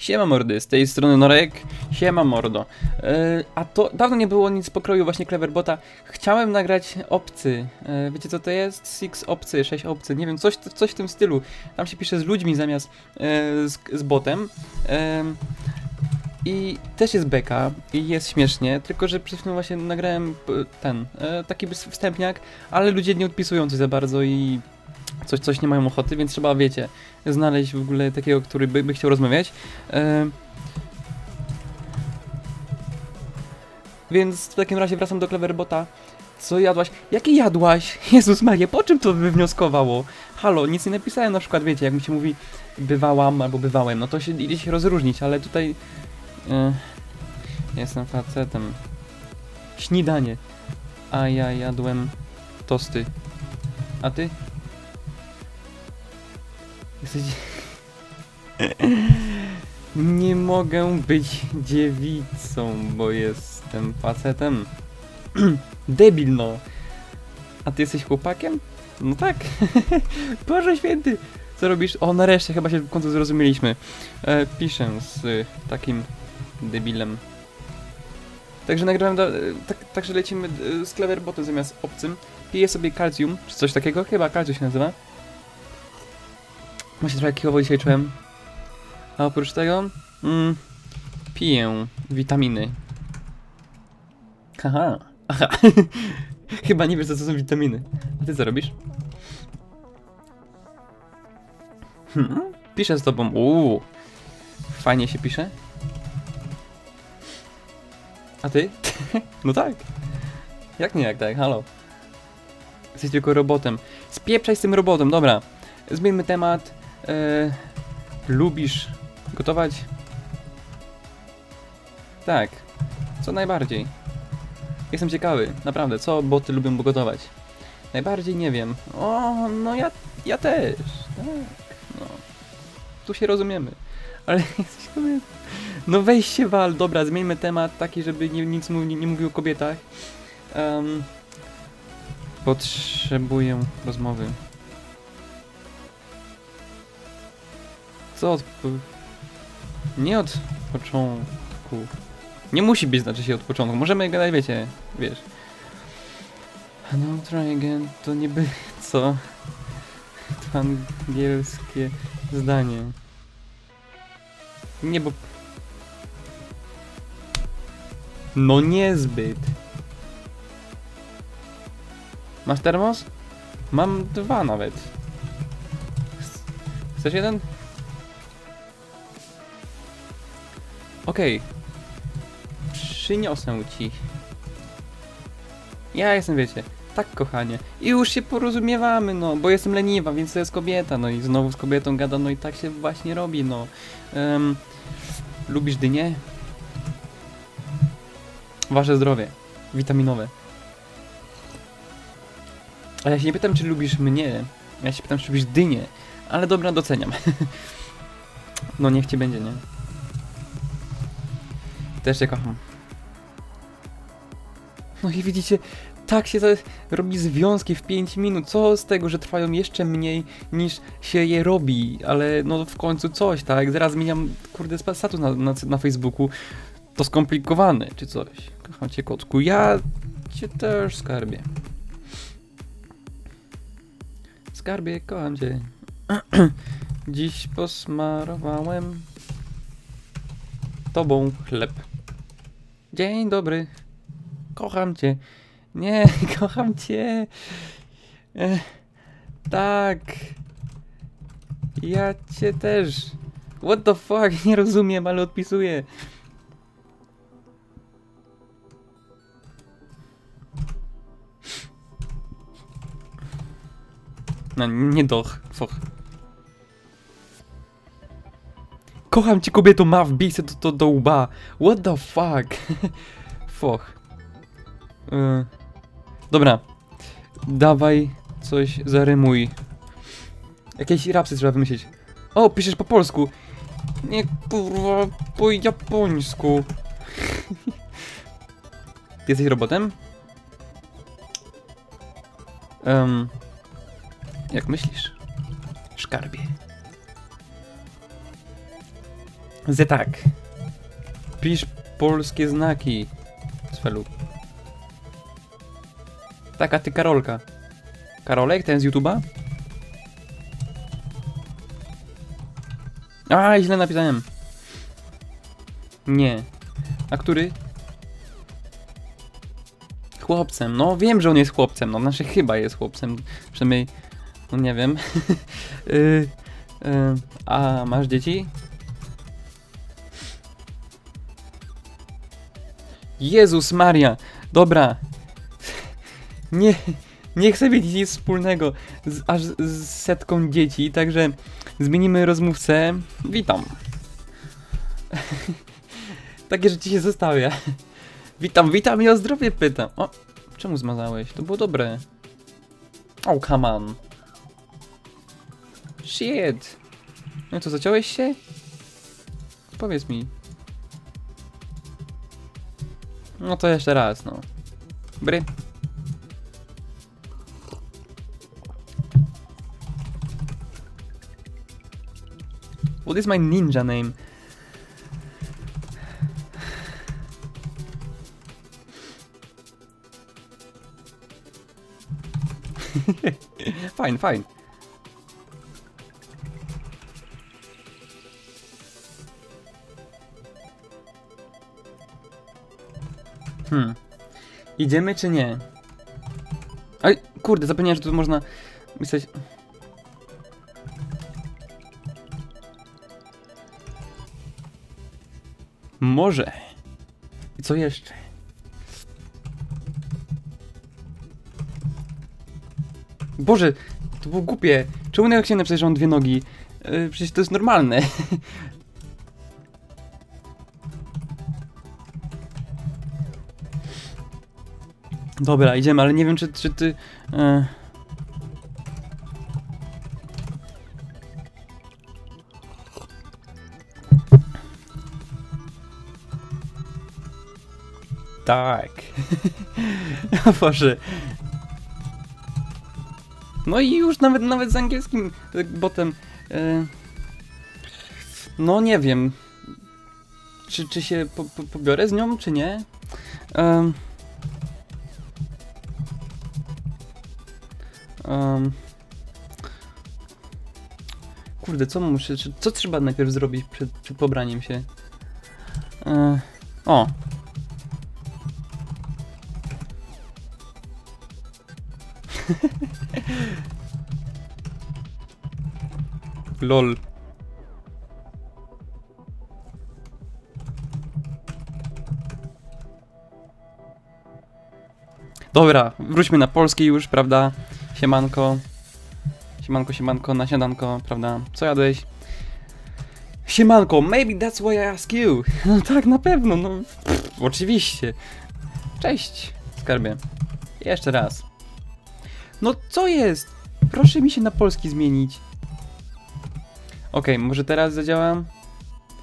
Siema mordy, z tej strony Norek, siema mordo. E, a to dawno nie było nic pokroju właśnie Cleverbota. Chciałem nagrać obcy. E, wiecie co to jest? Six obcy, 6 obcy, nie wiem, coś, coś w tym stylu. Tam się pisze z ludźmi zamiast e, z, z botem. I też jest beka i jest śmiesznie, tylko że przed chwilą właśnie nagrałem ten, taki wstępniak, ale ludzie nie odpisują coś za bardzo i coś, coś nie mają ochoty, więc trzeba, wiecie, znaleźć w ogóle takiego, który by, by chciał rozmawiać. Więc w takim razie wracam do Cleverbota. Co jadłaś? Jakie jadłaś? Jezus Maria, po czym to wywnioskowało? Halo, nic nie napisałem na przykład, wiecie, jak mi się mówi bywałam albo bywałem, no to się idzie się rozróżnić, ale tutaj... E, jestem facetem. Śniadanie. A ja jadłem tosty. A ty? Jesteś... Nie mogę być dziewicą, bo jestem facetem. Debil no. A ty jesteś chłopakiem? No tak. Boże święty. Co robisz? O, nareszcie chyba się w końcu zrozumieliśmy. E, piszę z y, takim debilem. Także nagrałem, do, y, tak, także lecimy y, z Cleverbotem zamiast obcym. Piję sobie kalcium, czy coś takiego? Chyba kalcium się nazywa. Właśnie trochę kijowo dzisiaj czułem. A oprócz tego, mm, piję witaminy. Haha, aha. Chyba nie wiesz, co to są witaminy. A ty co robisz? Hmm? Piszę z tobą. Uuu. Fajnie się pisze. A ty? no tak. Jak nie jak tak? Halo. Jesteś tylko robotem. Spieprzaj z tym robotem, dobra. Zmieńmy temat. E, lubisz gotować? Tak. Co najbardziej? Jestem ciekawy, naprawdę, co boty lubią gotować? Najbardziej nie wiem. O, no ja, ja też. Tak, no. Tu się rozumiemy. Ale jesteś. No weź się wal, dobra, zmieńmy temat taki, żeby nie, nic mu, nie, nie mówił o kobietach. Um, potrzebuję rozmowy. Co od... Nie od początku. Nie musi być, znaczy się od początku. Możemy gadać, wiecie, wiesz. No, try again, to niby co? To angielskie zdanie. Nie, bo... No niezbyt. Masz termos? Mam dwa nawet. Chcesz jeden? Okej. Przyniosę ci. Ja jestem, wiecie, tak kochanie. I już się porozumiewamy, no, bo jestem leniwa, więc to jest kobieta, no i znowu z kobietą gada, no i tak się właśnie robi, no. Um, lubisz dynie? Wasze zdrowie. Witaminowe. A ja się nie pytam, czy lubisz mnie. Ja się pytam, czy lubisz dynie. Ale dobra, doceniam. no niech ci będzie, nie? Też cię kocham. No i widzicie, tak się robi związki w 5 minut. Co z tego, że trwają jeszcze mniej niż się je robi, ale no w końcu coś, tak? Zaraz zmieniam, kurde, status na, na, na Facebooku. To skomplikowane, czy coś. Kocham cię, kotku. Ja cię też, skarbie. Skarbie, kocham cię. Dziś posmarowałem tobą chleb. Dzień dobry. Kocham cię. Nie, kocham cię. E, tak. Ja cię też. What the fuck? Nie rozumiem, ale odpisuję. No, nie doch. Kocham cię kobieto, ma wbij se to, to do łba. What the fuck? Foch. Yy. Dobra. Dawaj coś zarymuj. Jakieś rapsy trzeba wymyślić. O, piszesz po polsku. Nie, kurwa, po japońsku. Jesteś robotem? Um, jak myślisz? Szkarbie. Zetak. Pisz polskie znaki. Swelu. Taka ty Karolka. Karolek, ten z YouTube'a? A, źle napisałem. Nie. A który? Chłopcem. No wiem, że on jest chłopcem. No znaczy chyba jest chłopcem. Przynajmniej, no nie wiem. y, y, a masz dzieci? Jezus Maria. Dobra. Nie, nie chcę mieć nic wspólnego z, aż z setką dzieci, także zmienimy rozmówcę. Witam. Takie rzeczy się zostawia. Witam, witam i o zdrowie pytam. O, czemu zmazałeś? To było dobre. Oh, come on. Shit. No to zaciąłeś się? Powiedz mi. No to jeszcze raz, no. Bry. What is my ninja name? fine, fine. Hmm. Idziemy czy nie? Oj, kurde, zapomniałem, że tu można pisać... Może. I co jeszcze? Boże, to było głupie. Czemu jak się że mam dwie nogi? Yy, przecież to jest normalne. Dobra, idziemy, ale nie wiem, czy, czy ty... e. Tak. o Boże. No i już nawet, nawet z angielskim e, botem... e, No nie wiem. Czy, czy się po, po, pobiorę z nią, czy nie? Um, kurde, co muszę, co trzeba najpierw zrobić przed, przed pobraniem się? E, o. Lol. Dobra, wróćmy na polski już, prawda? Siemanko. Siemanko, siemanko, na śniadanko, prawda? Co jadłeś? Siemanko, maybe that's why I ask you. No tak, na pewno, no. Pff, oczywiście. Cześć, skarbie. Jeszcze raz. No co jest? Proszę mi się na polski zmienić. Okej, może teraz zadziałam?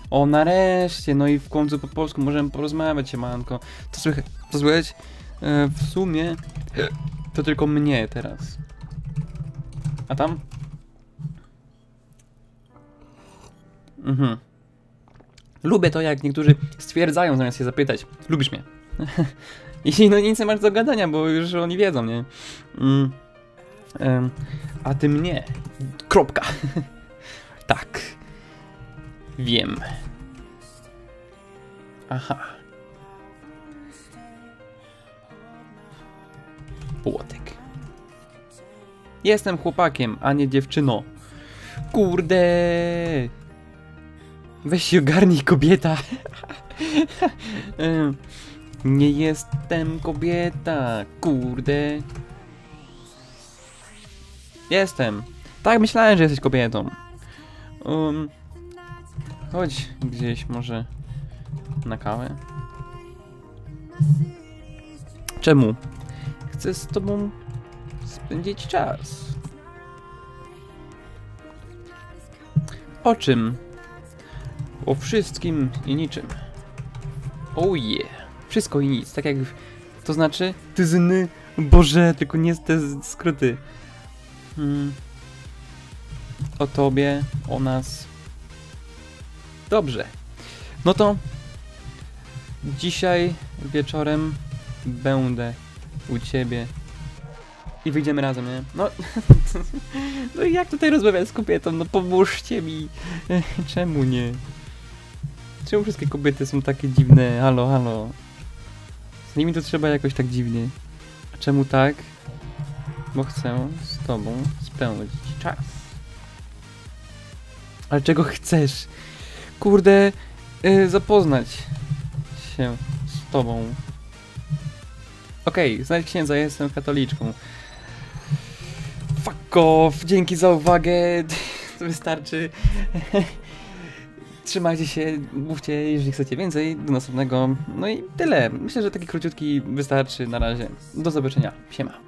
O, nareszcie, no i w końcu po polsku możemy porozmawiać, siemanko. To słychać, to słychać? E, w sumie to tylko mnie teraz. A tam? Mhm. Lubię to, jak niektórzy stwierdzają, zamiast się zapytać. Lubisz mnie. I no nic nie masz do gadania, bo już oni wiedzą, nie? Mm. Em, a ty mnie. Kropka. tak. Wiem. Aha. Płotek. Jestem chłopakiem, a nie dziewczyno. Kurde. Weź się ogarnij, kobieta. Nie jestem kobieta. Kurde. Jestem. Tak, myślałem, że jesteś kobietą. Um, chodź gdzieś może na kawę. Czemu? Chcę z tobą spędzić czas. O czym? O wszystkim i niczym. Oh yeah. Wszystko i nic. Tak jak... To znaczy... Ty zny... Boże, tylko nie te skróty. Hmm. O tobie, o nas. Dobrze. No to dzisiaj wieczorem będę u ciebie i wyjdziemy razem, nie? No, no i jak tutaj rozmawiać z kobietą? No pomóżcie mi. Czemu nie? Czemu wszystkie kobiety są takie dziwne? Halo, halo. Z nimi to trzeba jakoś tak dziwnie. A czemu tak? Bo chcę z tobą spędzić czas. Ale czego chcesz? Kurde, y, zapoznać się z tobą. Okej, znajdź księdza, jestem katoliczką. Off, dzięki za uwagę. Wystarczy. Trzymajcie się, mówcie, jeżeli chcecie więcej. Do następnego. No i tyle. Myślę, że taki króciutki wystarczy na razie. Do zobaczenia. Siema.